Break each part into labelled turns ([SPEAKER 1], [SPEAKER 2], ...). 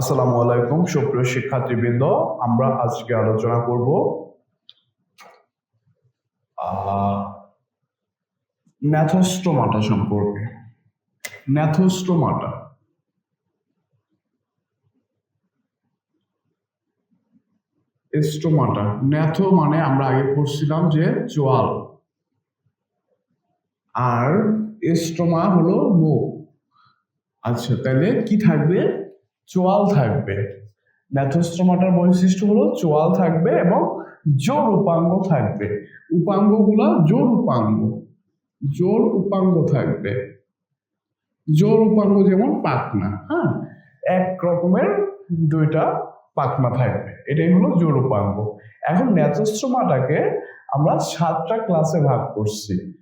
[SPEAKER 1] আসসালামু আলাইকুম, সুপ্রিয় শিক্ষার্থীবৃন্দ, আমরা আজকে আলোচনা করব ন্যাথোস্টোমাটা সম্পর্কে। ন্যাথোস্টোমাটা স্টোমাটা ন্যাথো মানে আমরা আগে পড়ছিলাম যে চোয়াল আর স্টোমা হলো মুখ। আচ্ছা তাহলে কি থাকবে? চোয়াল থাকবে। ন্যাথোস্টোমাটার বৈশিষ্ট্য হলো চোয়াল থাকবে এবং জোর উপাঙ্গ থাকবে। উপাঙ্গগুলা জোর উপাঙ্গ। জোর উপাঙ্গ থাকবে। জোর উপাঙ্গ যেমন পাখনা হ্যাঁ? এক রকমের দুইটা পাখনা থাকবে। এটাই হলো জোর উপাঙ্গ। এখন ন্যাথোস্টোমাটাকে আমরা সাতটা ক্লাসে ভাগ করছি।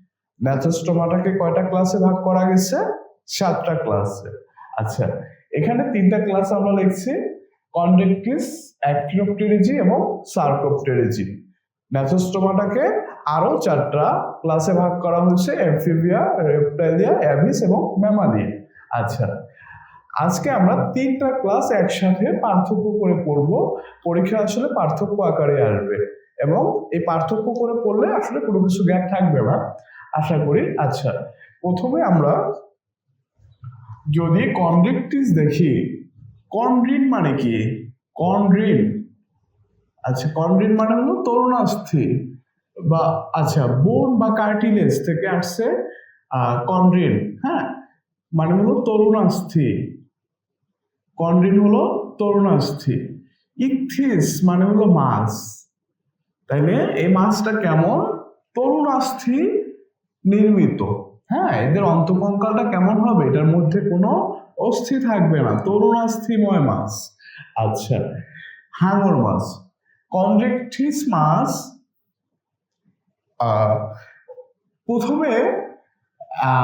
[SPEAKER 1] ন্যাথোস্টোমাটাকে কয়টা ক্লাসে ভাগ করা গেছে? সাতটা ক্লাসে আচ্ছা এখানে তিনটা ক্লাস আমরা লিখছি কন্ডেক্টিস অ্যাক্টিনোপটেরিজি এবং সার্কোপটেরিজি ন্যাথোস্টোমাটাকে আরও চারটা ক্লাসে ভাগ করা হয়েছে অ্যামফিবিয়া রেপটাইলিয়া অ্যাভিস এবং ম্যামালিয়া আচ্ছা আজকে আমরা তিনটা ক্লাস একসাথে পার্থক্য করে পড়ব। পরীক্ষা আসলে পার্থক্য আকারে আসবে এবং এই পার্থক্য করে পড়লে আসলে কোনো কিছু গ্যাপ থাকবে না। আশা করি আচ্ছা প্রথমে আমরা যদি কন্ড্রিকটিস দেখি কন্ড্রিন মানে কি? কন্ড্রিন আচ্ছা কন্ড্রিন মানে হলো তরুণাস্থি বা আচ্ছা বোন বা কার্টিলেজ থেকে আসছে কন্ড্রিন হ্যাঁ? মানে হলো তরুণাস্থি। কন্ড্রিন হলো তরুণাস্থি। ইকথিস মানে হলো মাছ। তাইলে এই মাছটা কেমন? তরুণাস্থি নির্মিত। হ্যাঁ এদের অন্তকঙ্কালটা কেমন হবে? এটার মধ্যে কোনো অস্থি থাকবে না। তরুণাস্থিময় মাছ আচ্ছা হাঙর মাছ কনজেকটিস মাছ প্রথমে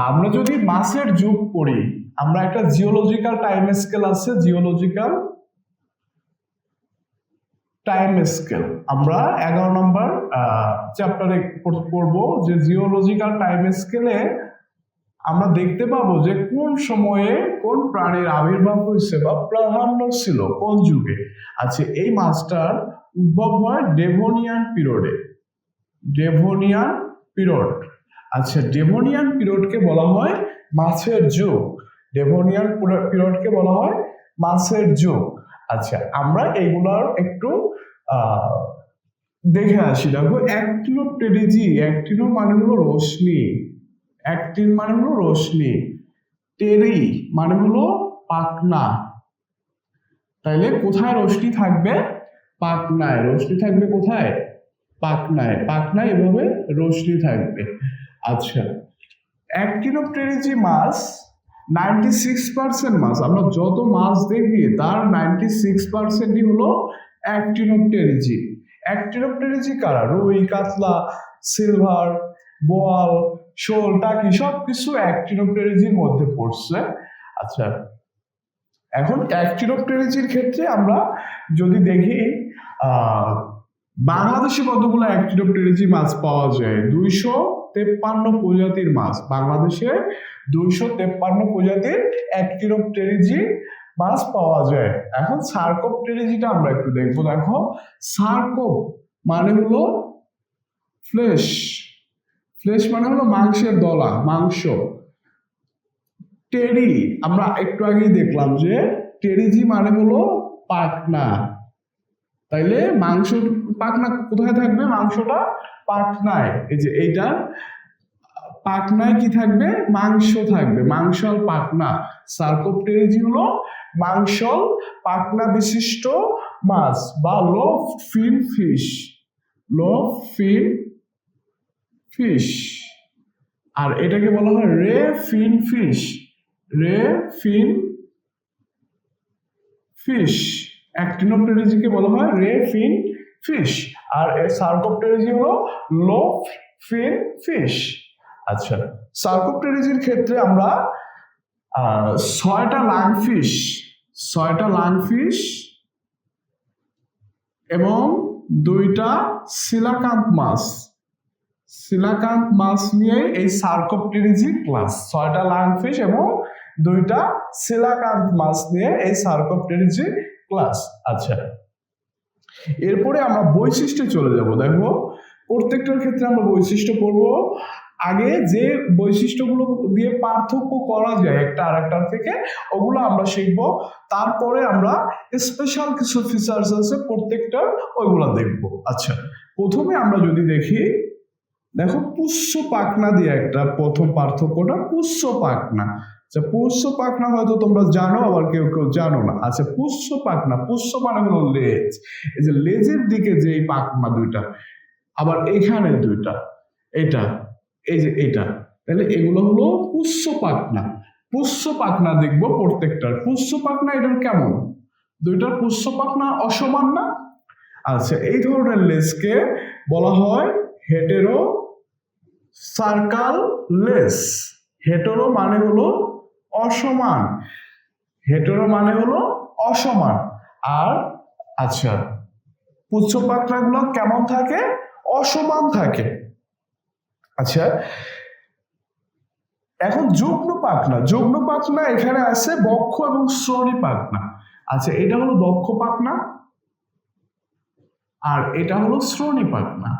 [SPEAKER 1] আমরা যদি মাছের যুগ পড়ি, আমরা একটা জিওলজিক্যাল টাইম স্কেল আছে, জিওলজিক্যাল টাইম স্কেল। আমরা এগারো নম্বর চ্যাপ্টারে পড়ব যে জিওলজিক্যাল টাইম স্কেলে আমরা দেখতে পাবো যে কোন সময়ে কোন প্রাণীর আবির্ভাব হয়েছে বা প্রাধান্য ছিল, কোন যুগে? আচ্ছা এই মাছটার উদ্ভব হয় ডেভোনিয়ান পিরিয়ডে। Devonian period. আচ্ছা ডেভোনিয়ান পিরিয়ডকে বলা হয় মাছের যুগ। ডেভোনিয়ান পিরিয়ডকে বলা হয় মাছের যুগ। আচ্ছা আমরা একটু দেখে আসি। দেখো, অ্যাক্টিনোপটেরিজি, অ্যাক্টিনো মানে হলো রশ্মি। অ্যাক্টিন মানে হলো রশ্মি টেরি মানে হলো পাকনা তাইলে কোথায় রশ্মি থাকবে? পাকনায় রশ্মি থাকবে কোথায়? পাকনায় পাকনায় এভাবে রশ্মি থাকবে। আচ্ছা অ্যাক্টিনোপটেরিজি মাছ নাইনটি সিক্স পার্সেন্ট মাছ। আমরা যত মাছ দেখি তার নাইনটি সিক্স পার্সেন্টই হলো অ্যাক্টিনোপটেরিজি অ্যাক্টিনোপটেরিজি কারা? রুই, কাতলা, সিলভার, বোয়াল শোল টাকি সব কিছু অ্যাক্টিনোপটেরিজির মধ্যে পড়ছে। আচ্ছা এখন অ্যাক্টিনোপটেরিজির ক্ষেত্রে আমরা যদি দেখি বাংলাদেশে কতগুলো অ্যাক্টিনোপটেরিজি মাছ পাওয়া যায়? দুইশো তেপ্পান্ন প্রজাতির মাছ। বাংলাদেশে দুইশো তেপ্পান্ন প্রজাতির অ্যাক্টিনোপটেরিজি মাছ পাওয়া যায়। এখন সার্কোপটেরিজিটা আমরা একটু দেখব। দেখো, সার্কোপ মানে হলো ফ্লেশ। ফ্লেশ মানে হলো মাংসের দলা, মাংস। টেরি, আমরা একটু আগেই দেখলাম যে টেরিজি মানে হলো পাটনা তাইলে মাংস পাকনা কোথায় থাকবে? মাংসটা পাটনায় এই যে এইটা পাকনায় কি থাকবে? মাংস থাকবে, মাংসল পাকনা সার্কোপটেরিজি হলো মাংসল পাকনা বিশিষ্ট মাছ বা লো ফিন ফিশ লো ফিন ফিশ আর এটাকে বলা হয় রে ফিন ফিশ। রে ফিন ফিশ। অ্যাক্টিনোপটেরিজিকে বলা হয় রে ফিন ফিশ। আর এ সার্কোপটেরিজি হলো লো ফিন ফিশ। আচ্ছা সার্কোপটেরিজির ক্ষেত্রে আমরা ছয়টা ছয়টা লাংফিশ ছয়টা লাংফিশ এবং দুইটা সিলাকাম্প মাছ। সিলাকাম্প মাছ নিয়ে এই সার্কোপটেরিজি ক্লাস, ছয়টা লাংফিশ এবং দুইটা সিলাকান্ত মাছ নিয়ে এই সার্কোপটেরিজি ক্লাস। আচ্ছা এরপরে আমরা বৈশিষ্ট্যে চলে যাব। দেখো, প্রত্যেকটার ক্ষেত্রে আমরা বৈশিষ্ট্য পড়ব। আগে যে বৈশিষ্ট্যগুলো দিয়ে পার্থক্য করা যায় একটা আরেকটার থেকে, ওগুলো আমরা শিখব। তারপরে আমরা স্পেশাল কিছু ফিচার্স আছে, প্রত্যেকটার ওইগুলো দেখব। আচ্ছা প্রথমে আমরা যদি দেখি দেখো, পুষ্য পাখনা দিয়ে একটা প্রথম পার্থক্যটা পুষ্য পাখনা। আচ্ছা পুষ্য পাখনা হয়তো তোমরা জানো, আবার কেউ কেউ জানো না। আচ্ছা পুষ্য পাখনা, পুষ্য মানে হলো লেজ। এই যে লেজের দিকে যে এই পাখনা দুইটা, আবার এখানে দুইটা, এটা, এই যে এটা, তাহলে এগুলো হলো পুষ্য পাকনা পুষ্য পাকনা দেখব প্রত্যেকটার। পুষ্য পাকনা এটার কেমন? দুইটার পুষ্য পাখনা অসমান না? আচ্ছা এই ধরনের লেজকে বলা হয় হেটেরো সার্কাল লেস হেটেরো মানে হলো অসমান। হেটেরো মানে হলো অসমান। আর আচ্ছা পুচ্ছ পাখনাগুলো কেমন থাকে? অসমান থাকে। আচ্ছা এখন যুগ্ম পাখনা। যুগ্ম পাখনা এখানে আছে বক্ষ এবং শ্রোণী পাখনা। আচ্ছা এটা হলো বক্ষ পাখনা আর এটা হলো শ্রোণী পাখনা।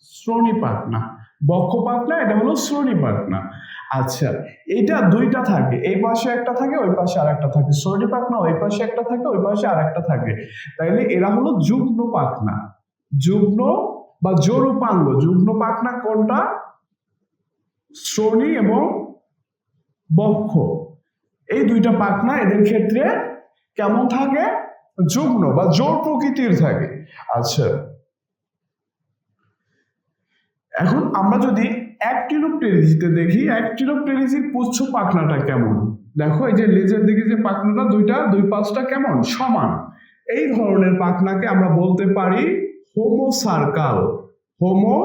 [SPEAKER 1] শ্রোণী পাখনা। বক্ষ পাখনা এটা হলো শ্রোণী পাখনা আচ্ছা এটা দুইটা থাকে, এই পাশে একটা থাকে, ওই পাশে আর একটা থাকে। শ্রোণী পাখনা ওই পাশে একটা থাকে, ওই পাশে আর একটা থাকে। তাইলে এরা হলো যুগ্ম পাখনা যুগ্ম বা জরুপাঙ্গ যুগ্ম পাখনা কোনটা? শ্রোণী এবং বক্ষ। এই দুইটা পাখনা এদের ক্ষেত্রে কেমন থাকে? যুগ্ম বা জোর প্রকৃতির থাকে। আচ্ছা এখন আমরা যদি অ্যাক্টিনোপটেরিজিতে দেখি অ্যাক্টিনোপটেরিজির পুচ্ছ পাখনাটা কেমন? দেখো, এই যে লেজের দিকে যে পাখনাটা, দুইটা, দুই পাশটা কেমন? সমান। এই ধরনের পাখনাকে আমরা বলতে পারি হোমো সার্কাল হোমো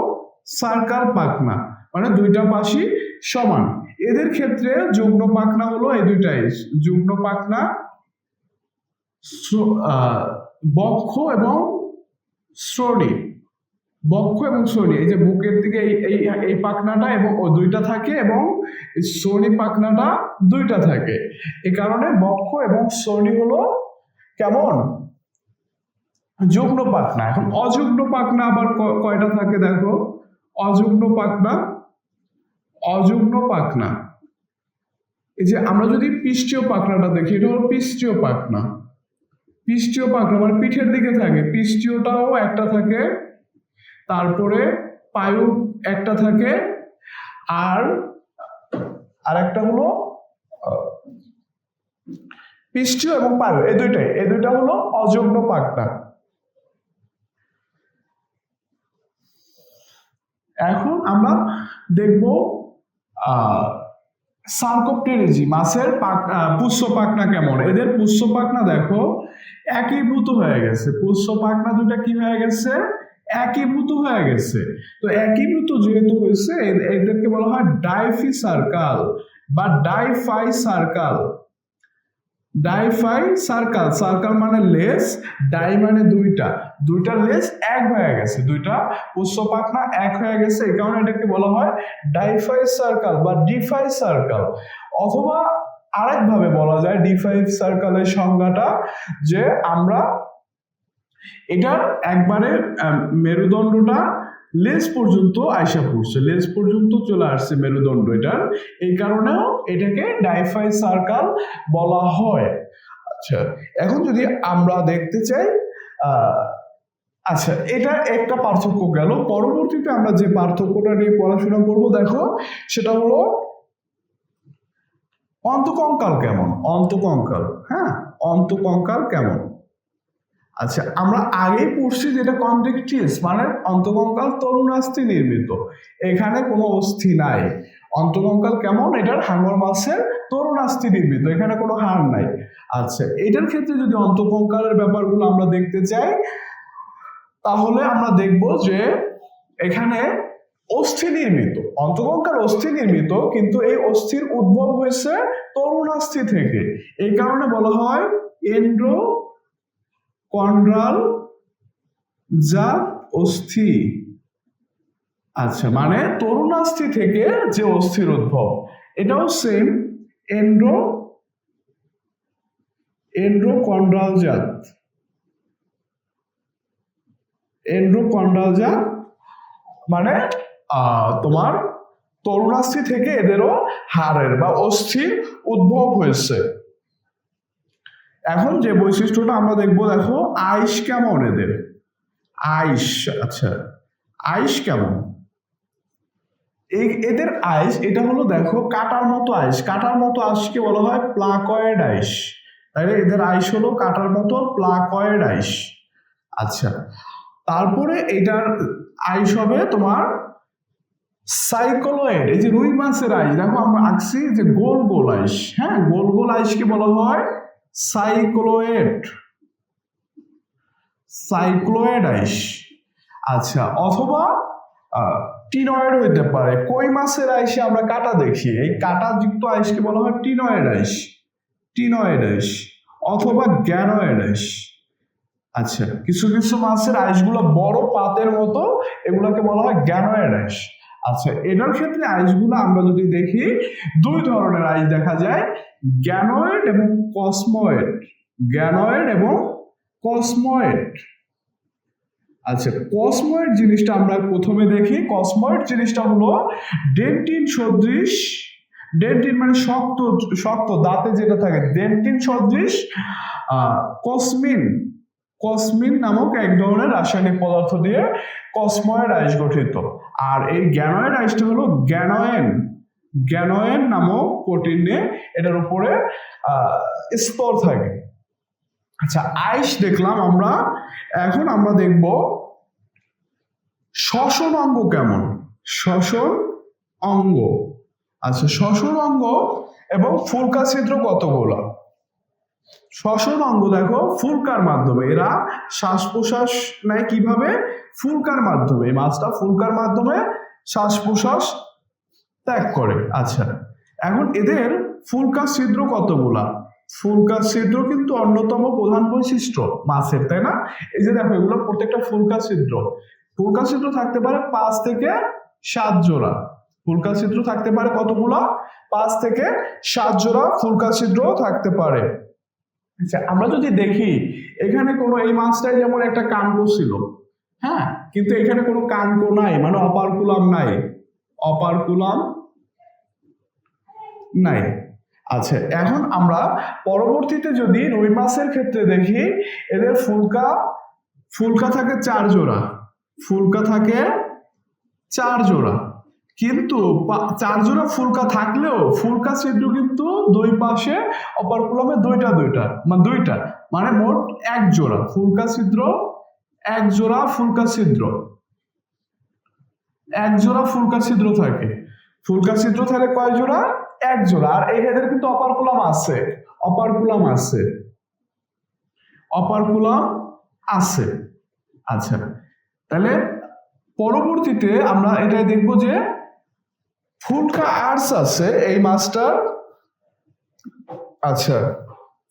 [SPEAKER 1] সার্কাল পাখনা। মানে দুইটা পাশই সমান। এদের ক্ষেত্রে যুগ্ম পাখনা হলো এই দুইটাই। যুগ্ম পাখনা বক্ষ এবং শ্রোণী। বক্ষ এবং শনি, এই যে বুকের দিকে এই এই এই পাখনাটা এবং ও দুইটা থাকে এবং শনি পাখনাটা দুইটা থাকে। এই কারণে বক্ষ এবং শনি হলো কেমন? যুগ্ম পাখনা। এখন অযুগ্ম পাখনা আবার কয়টা থাকে দেখো? অযুগ্ম পাখনা অযুগ্ম পাখনা। এই যে আমরা যদি পৃষ্ঠীয় পাখনাটা দেখি, এটা হলো পৃষ্ঠীয় পাখনা। পৃষ্ঠীয় পাখনা মানে পিঠের দিকে থাকে। পৃষ্ঠীয়টাও একটা থাকে তারপরে পায়ু একটা থাকে আর আরেকটা হলো পৃষ্ঠীয় এবং পায়ু এই দুইটাই। এই দুইটা হলো অযুগ্ম পাখনা এখন আমরা দেখব সার্কোপটেরিজি, মাছের পাক- পুষ্য পাখনা কেমন? এদের পুষ্য পাখনা দেখো, একীভূত হয়ে গেছে। পুষ্য পাখনা দুটা কি হয়ে গেছে? একীভূত হয়ে গেছে। তো একীভূত যেহেতু হয়েছে এদেরকে বলা হয় ডাইফি সার্কাল বা ডাইফাই সার্কাল। ডাইফাই সার্কাল সার্কাল মানে লেস, ডাই মানে দুইটা। দুইটা লেস এক হয়ে গেছে, দুইটা পাখনা এক হয়ে গেছে, এই কারণে এটাকে বলা হয় ডাইফাই সার্কাল বা ডিফাই সার্কাল। অথবা আরেকভাবে বলা যায় ডিফাই সার্কালের সংজ্ঞাটা যে আমরা এটার একবারে মেরুদণ্ডটা লেজ পর্যন্ত আইসা পড়ছে। লেজ পর্যন্ত চলে আসছে মেরুদণ্ড এটার। এই কারণেও এটাকে ডাইফাই সার্কাল বলা হয়। আচ্ছা এখন যদি আমরা দেখতে চাই আচ্ছা এটা একটা পার্থক্য গেল। পরবর্তীতে আমরা যে পার্থক্যটা নিয়ে পড়াশোনা করব, দেখো, সেটা হলো অন্তকঙ্কাল কেমন? অন্তকঙ্কাল হ্যাঁ? অন্তকঙ্কাল কেমন? আচ্ছা আমরা আগেই পড়ছি যেটা কন্ট্রেকটিস মানে অন্তকঙ্কাল তরুণাস্থি নির্মিত। এখানে কোনো অস্থি নাই। অন্তকঙ্কাল কেমন? এটার হাঙর মাছের তরুণাস্থি নির্মিত, এখানে কোনো হাড় নাই। আচ্ছা এটার ক্ষেত্রে যদি অন্তকঙ্কালের ব্যাপারগুলো আমরা দেখতে চাই, তাহলে আমরা দেখব যে এখানে অস্থি নির্মিত। অন্তকঙ্কাল অস্থি নির্মিত, কিন্তু এই অস্থির উদ্ভব হয়েছে তরুণাস্থি থেকে। এই কারণে বলা হয় এন্ড্রো কন্ড্রাল যা অস্থি। আচ্ছা মানে তরুণাস্থি থেকে যে অস্থির উদ্ভব, এটাও সেম এন্ড্রো এন্ড্রোকন্ড্রাল জাত। এন্ড্রোকন্ড্রাল জাত মানে তোমার তরুণাস্থি থেকে এদেরও হাড়ের বা অস্থির উদ্ভব হয়েছে। এখন যে বৈশিষ্ট্যটা আমরা দেখব, দেখো আইস কেমন এদের? আইস আচ্ছা আইস কেমন? এদের আইস এটা হলো দেখো কাটার মতো আইস কাটার মতো আইসকে বলা হয় প্লাকয়েড আইস তাইলে এদের আইস হলো কাটার মতো প্লাকয়েড আইস আচ্ছা তারপরে এটার আইস হবে তোমার সাইকোলয়েড, এই যে রুই মাছের আইস দেখো আমরা আঁকছি যে গোল গোল আইস হ্যাঁ গোল গোল আইসকে বলা হয় সাইক্লোয়েড। আইস আচ্ছা অথবা টিনয়েড হইতে পারে। কই মাছের আইসে আমরা কাটা দেখি? এই কাটা যুক্ত আইসকে বলা হয় টিনয়েড আইস টিনয়েড আইস অথবা গ্যানয়েড আইস আচ্ছা কিছু কিছু মাছের আইসগুলো বড় পাতের মতো, এগুলোকে বলা হয় গ্যানয়েড আইস আচ্ছা এটার ক্ষেত্রে আইসগুলো আমরা যদি দেখি, দুই ধরনের আইস দেখা যায়, গ্যানয়েড এবং কসময়েড। গ্যানয়েড এবং কসময়েড। আচ্ছা কসময়েড জিনিসটা আমরা প্রথমে দেখি। কসময়েড জিনিসটা হলো ডেন্টিন সদৃশ, ডেন্টিন মানে শক্ত শক্ত দাঁতে যেটা থাকে, ডেন্টিন সদৃশ কসমিন। কসমিন নামক এক ধরনের রাসায়নিক পদার্থ দিয়ে কসময়ের আইস গঠিত। আর এই গ্যানয়েড আইসটা হলো গ্যানয়েন। গ্যানয়েন নামক প্রোটিন এটার উপরে স্তর থাকে। আচ্ছা আইস দেখলাম আমরা। এখন আমরা দেখব শ্বসন অঙ্গ কেমন? শ্বসন অঙ্গ। আচ্ছা শ্বসন অঙ্গ এবং ফুলকা ছিদ্র কতগুলো? শ্বসন অঙ্গ দেখো, ফুলকার মাধ্যমে। এরা শ্বাস প্রশ্বাস নেয় কীভাবে? ফুলকার মাধ্যমে। মাছটা ফুলকার মাধ্যমে শ্বাস প্রশ্বাস ত্যাগ করে। আচ্ছা এখন এদের ফুলকা ছিদ্র কতগুলা? ফুলকা ছিদ্র কিন্তু অন্যতম প্রধান বৈশিষ্ট্য মাছের, তাই না? এই যে দেখো, এগুলো প্রত্যেকটা ফুলকা ছিদ্র। ফুলকা ছিদ্র থাকতে পারে পাঁচ থেকে সাত জোড়া। ফুলকা ছিদ্র থাকতে পারে কতগুলো? পাঁচ থেকে সাত জোড়া ফুলকা ছিদ্র থাকতে পারে। আচ্ছা আমরা যদি দেখি, এখানে কোনো এই মাছটাই যেমন একটা কানকো ছিল হ্যাঁ? কিন্তু এখানে কোনো কানকো নাই মানে অপারকুলাম নাই। অপারকুলাম নাই। আচ্ছা এখন আমরা পরবর্তীতে যদি রুই মাছের ক্ষেত্রে দেখি, এদের ফুলকা ফুলকা থাকে চার জোড়া। ফুলকা থাকে চার জোড়া। কিন্তু চার জোড়া ফুলকা থাকলেও ফুলকা ছিদ্র কিন্তু দুই পাশে অপারকুলামে দুইটা দুইটা মানে দুইটা মানে মোট এক জোড়া ফুলকা ছিদ্র, এক জোড়া ফুলকা ছিদ্র। এক জোড়া ফুলকা ছিদ্র থাকে। ফুলকা ছিদ্র থাকে কয় জোড়া? এক জোড়া। আর এই এদের কিন্তু অপারকুলাম আছে। অপারকুলাম আছে। অপারকুলাম আছে। আচ্ছা। তাহলে পরবর্তীতে আমরা এটাই দেখব যে ফুলকা আর্টস আছে, এই মাছটার আচ্ছা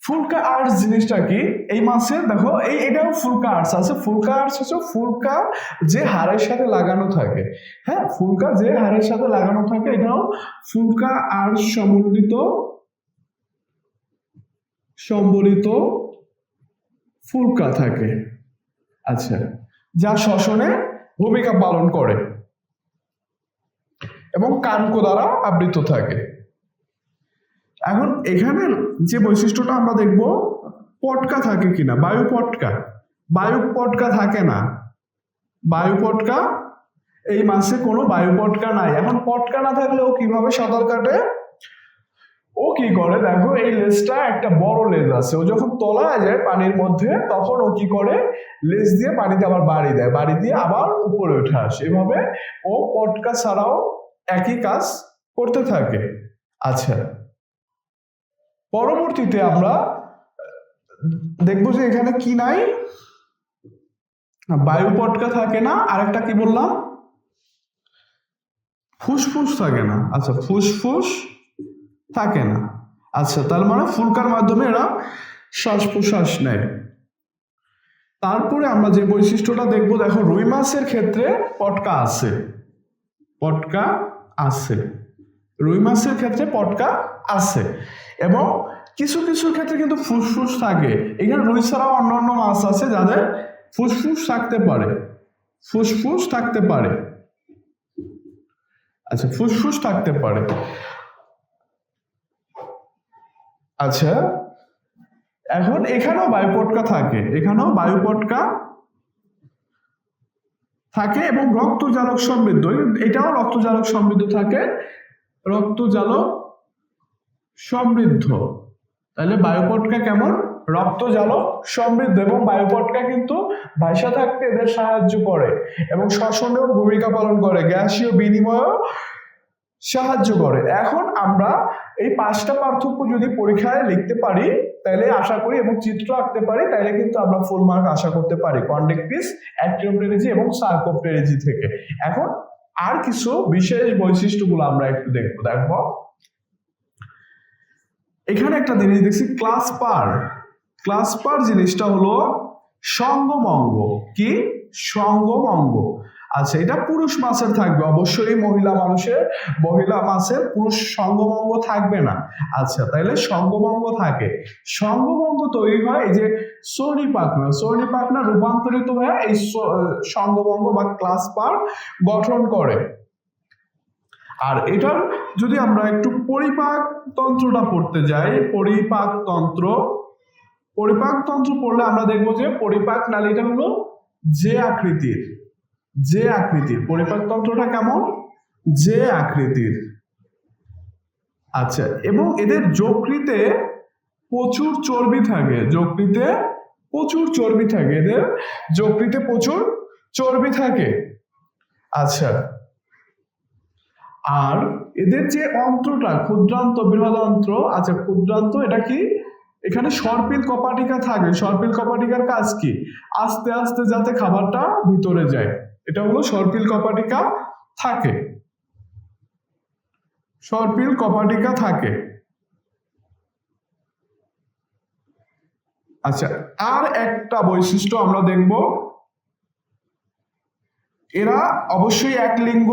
[SPEAKER 1] ফুলকা আর্টস জিনিসটা কি? এই মাছের দেখো, এই এটাও ফুলকা আর্টস আছে। ফুলকা আর্টস হচ্ছে ফুলকা যে হাড়ের সাথে লাগানো থাকে। হ্যাঁ ফুলকা যে হাড়ের সাথে লাগানো থাকে, এটাও ফুলকা আর্টস সম্বলিত সম্বলিত ফুলকা থাকে। আচ্ছা যা শ্বসনে ভূমিকা পালন করে। এবং কানকো দ্বারা আবৃত থাকে। এখন এখানে যে বৈশিষ্ট্যটা আমরা দেখব, পটকা থাকে কিনা? বায়ু পটকা। বায়ু পটকা থাকে না। বায়ু পটকা, এই মাসে কোনো বায়ু পটকা নাই। এখন পটকা না থাকলে ও কীভাবে সাঁতার কাটে? ও কি করে? দেখো, এই লেজটা একটা বড় লেজ আছে। ও যখন তলায় যায় পানির মধ্যে, তখন ও কি করে? লেজ দিয়ে পানিতে আবার বাড়ি দেয়। বাড়ি দিয়ে আবার উপরে উঠে আসে। এভাবে ও পটকা ছাড়াও একই কাজ করতে থাকে। আচ্ছা। পরবর্তীতে আমরা, দেখব যে এখানে কি নাই। বায়ু পটকা থাকে না, আরেকটা কি বললাম? ফুসফুস থাকে না। আচ্ছা ফুসফুস থাকে না। আচ্ছা তার মানে ফুলকার মাধ্যমে এরা শ্বাস প্রশ্বাস নেয়। তারপরে আমরা যে বৈশিষ্ট্যটা দেখব, দেখো রুই মাছের ক্ষেত্রে পটকা আছে। পটকা আছে। রুই মাছের ক্ষেত্রে পটকা আছে এবং কিছু কিছু ক্ষেত্রে কিন্তু ফুসফুস থাকে। এখানে রুই ছাড়াও অন্যান্য মাছ আছে যাদের ফুসফুস থাকতে পারে। ফুসফুস থাকতে পারে। আচ্ছা ফুসফুস থাকতে পারে। আচ্ছা এখন এখানেও বায়ু পটকা থাকে। এখানেও বায়ু পটকা থাকে এবং রক্তজালক সমৃদ্ধ। এটাও রক্তজালক সমৃদ্ধ থাকে। রক্তজালক সমৃদ্ধ। তাহলে বায়ুপটকা কেমন? রক্তজালক সমৃদ্ধ এবং বায়ুপটকা কিন্তু ভাষা থাকতে এদের সাহায্য করে এবং শ্বসনেও ভূমিকা পালন করে, গ্যাসীয় বিনিময়ও সাহায্য করে। এখন আমরা এই পাঁচটা পার্থক্য যদি পরীক্ষায় লিখতে পারি তাহলে আশা করি এবং চিত্র আঁকতে পারি তাহলে কিন্তু আমরা ফুল মার্ক আশা করতে পারি। কন্ডেক্টিস অ্যাক্টিওপ্টেরিজি এবং সার্কোপ্টেরিজি থেকে। এখন আর কিছু বিশেষ বৈশিষ্ট্যগুলো আমরা একটু দেখব। দেখব এখানে একটা জিনিস দেখছি ক্লাস পার। ক্লাস পার জিনিসটা হলো সঙ্গমঙ্গ। কি? সঙ্গমঙ্গ। আচ্ছা এটা পুরুষ মাছের থাকবে। অবশ্যই মহিলা মানুষের, মহিলা মাছের পুরুষ সঙ্গমঙ্গ থাকবে না। আচ্ছা তাইলে সঙ্গমঙ্গ থাকে। সঙ্গমঙ্গ তৈরি হয় এই যে সর্ণি পাখনা। সর্ণি পাখনা রূপান্তরিত হয়ে এই সঙ্গমঙ্গ বা ক্লাস পার গঠন করে। আর এটার যদি আমরা একটু পরিপাক তন্ত্রটা পড়তে যাই, পরিপাক তন্ত্র। পরিপাক তন্ত্র পড়লে আমরা দেখব যে পরিপাক নালীটা হলো যে আকৃতির। যে আকৃতির পরিপাক তন্ত্রটা কেমন? যে আকৃতির। আচ্ছা এবং এদের যকৃতে প্রচুর চর্বি থাকে। যকৃতে প্রচুর চর্বি থাকে। এদের যকৃতে প্রচুর চর্বি থাকে। আচ্ছা আর এদের যে অন্ত্রটা, ক্ষুদ্রান্ত, বৃহদান্ত্র আচ্ছা ক্ষুদ্রান্ত এটা কি? এখানে সর্পিল কপাটিকা থাকে। সর্পিল কপাটিকার কাজ কি? আস্তে আস্তে যাতে খাবারটা ভিতরে যায়। এটা হলো সর্পিল কপাটিকা থাকে। সর্পিল কপাটিকা থাকে। আচ্ছা আর একটা বৈশিষ্ট্য আমরা দেখব। এরা অবশ্যই এক লিঙ্গ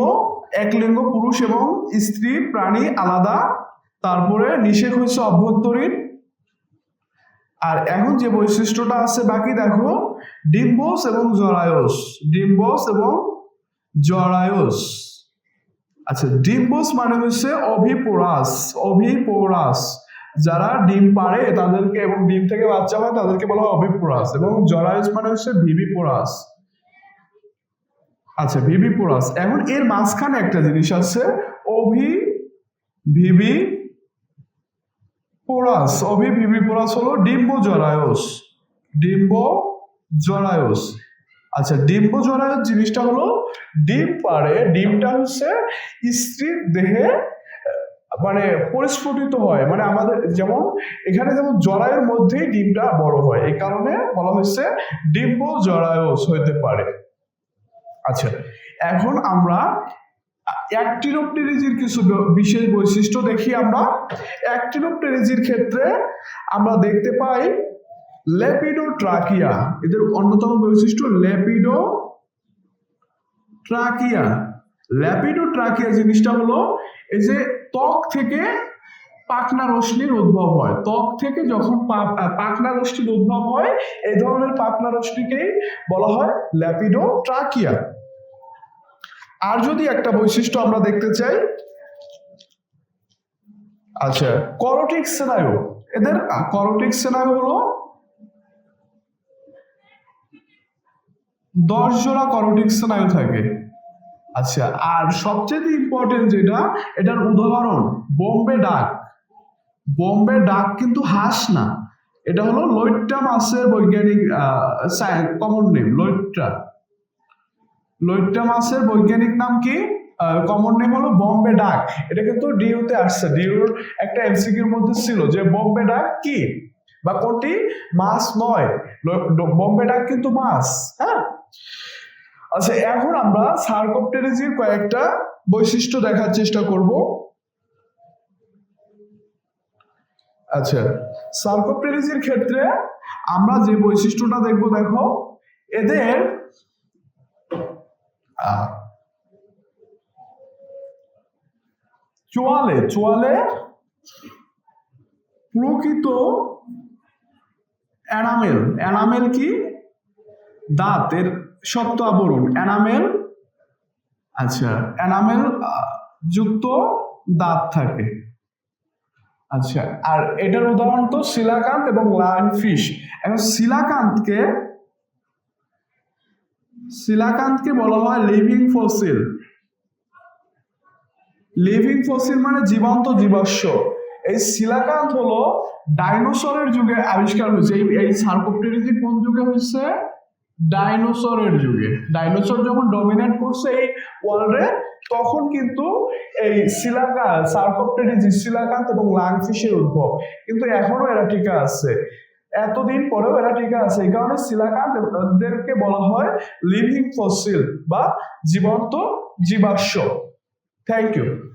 [SPEAKER 1] এক লিঙ্গ পুরুষ এবং স্ত্রী, প্রাণী আলাদা। তারপরে নিষেক হচ্ছে অভ্যন্তরীণ। আর এখন যে বৈশিষ্ট্যটা আছে বাকি, দেখো। ডিম্বস এবং জরায়স। ডিম্বস এবং জরায়স। আচ্ছা ডিম্বস মানে হচ্ছে অভিপোরাস অভিপোরাস। যারা ডিম পারে তাদেরকে এবং ডিম থেকে বাচ্চা হয়, তাদেরকে বলা হয় অভিপোরাস এবং জরায়ুস মানে হচ্ছে ভিভিপোরাস। আচ্ছা ভিভিপোরাস। এখন এর মাঝখানে একটা জিনিস আছে, অভি ভিভি পোরাস অভি ভিভি পোরাস হলো ডিম্ব জরায়ুস। ডিম্ব জরায়ুস। আচ্ছা ডিম্ব জরায়ুস জিনিসটা হলো ডিম পারে ডিমটা হচ্ছে স্ত্রীর দেহে মানে পরিস্ফুটিত হয়। মানে আমাদের যেমন, এখানে যেমন জরায়ুর মধ্যেই ডিমটা বড় হয়, এই কারণে বলা হয়েছে ডিম্ব জরায়ুস হইতে পারে। আচ্ছা এখন আমরা অ্যাক্টিনোপটেরিজির কিছু বিশেষ বৈশিষ্ট্য দেখি আমরা। অ্যাক্টিনোপটেরিজির ক্ষেত্রে আমরা দেখতে পাই লেপিডো ট্রাকিয়া এদের অন্যতম বৈশিষ্ট্য লেপিডো ট্রাকিয়া ল্যাপিডো ট্রাকিয়া জিনিসটা হলো, এই যে ত্বক থেকে পাকনা রশ্মির উদ্ভব হয়। ত্বক থেকে যখন পাকনা রশ্মির উদ্ভব হয়, এই ধরনের পাকনা রশ্মিকেই বলা হয় ল্যাপিডো ট্রাকিয়া আর যদি একটা বৈশিষ্ট্য আমরা দেখতে চাই আচ্ছা করোটিক স্নায়ু। এদের করোটিক স্নায়ু হলো দশ জোড়া করোটিক স্নায়ু থাকে। আচ্ছা আর সবচেয়ে ইম্পর্টেন্ট যেটা, এটার উদাহরণ, বোম্বে ডাক। বোম্বে ডাক কিন্তু হাঁস না। এটা হলো লইট্টা মাছের বৈজ্ঞানিক কমন নেম লইট্টা লইট্টা মাছের বৈজ্ঞানিক নাম কি? কমন নেম হলো বম্বে ডাক। এটা কিন্তু ডিউতে আসছে। ডিউর একটা এমসিকিউর মধ্যে ছিল যে বম্বে ডাক কি? বা কোনটি? মাছ নয়। বম্বে ডাক কিন্তু মাছ হ্যাঁ? আচ্ছা এখন আমরা সার্কোপটেরিজির কয়েকটা বৈশিষ্ট্য দেখার চেষ্টা করব। আচ্ছা সার্কোপটেরিজির ক্ষেত্রে আমরা যে বৈশিষ্ট্যটা দেখব, দেখো, এদের, চোয়ালে চোয়ালে প্রকৃত অ্যানামেল। অ্যানামেল কি? দাঁতের শক্ত আবরণ। অ্যানামেল আচ্ছা অ্যানামেল যুক্ত দাঁত থাকে। আচ্ছা আর এটার উদাহরণ তো শিলাকান্ত এবং লাইন ফিশ এখন শিলাকান্তকে শিলাকান্তকে বলা হয় লিভিং ফসিল লিভিং ফসিল মানে জীবন্ত জীবাশ্ম। এই শিলাকান্ত হলো ডাইনোসরের যুগে আবিষ্কার হয়েছে। এই সার্কোপটেরিজি কোন যুগে হয়েছে? ডাইনোসরের যুগে। ডাইনোসর যখন ডমিনেট করছে এই ওয়ার্ল্ডে তখন কিন্তু এই শিলাকা সার্কোপটেরিজি শিলাকান্ত এবং লাংফিশের উদ্ভব। কিন্তু এখনও এরা টিকা আছে। এতদিন পরেও এরা টিকা আছে। এই কারণে শিলাকান্ত এদেরকে বলা হয় লিভিং ফসিল বা জীবন্ত জীবাশ্ম। Thank you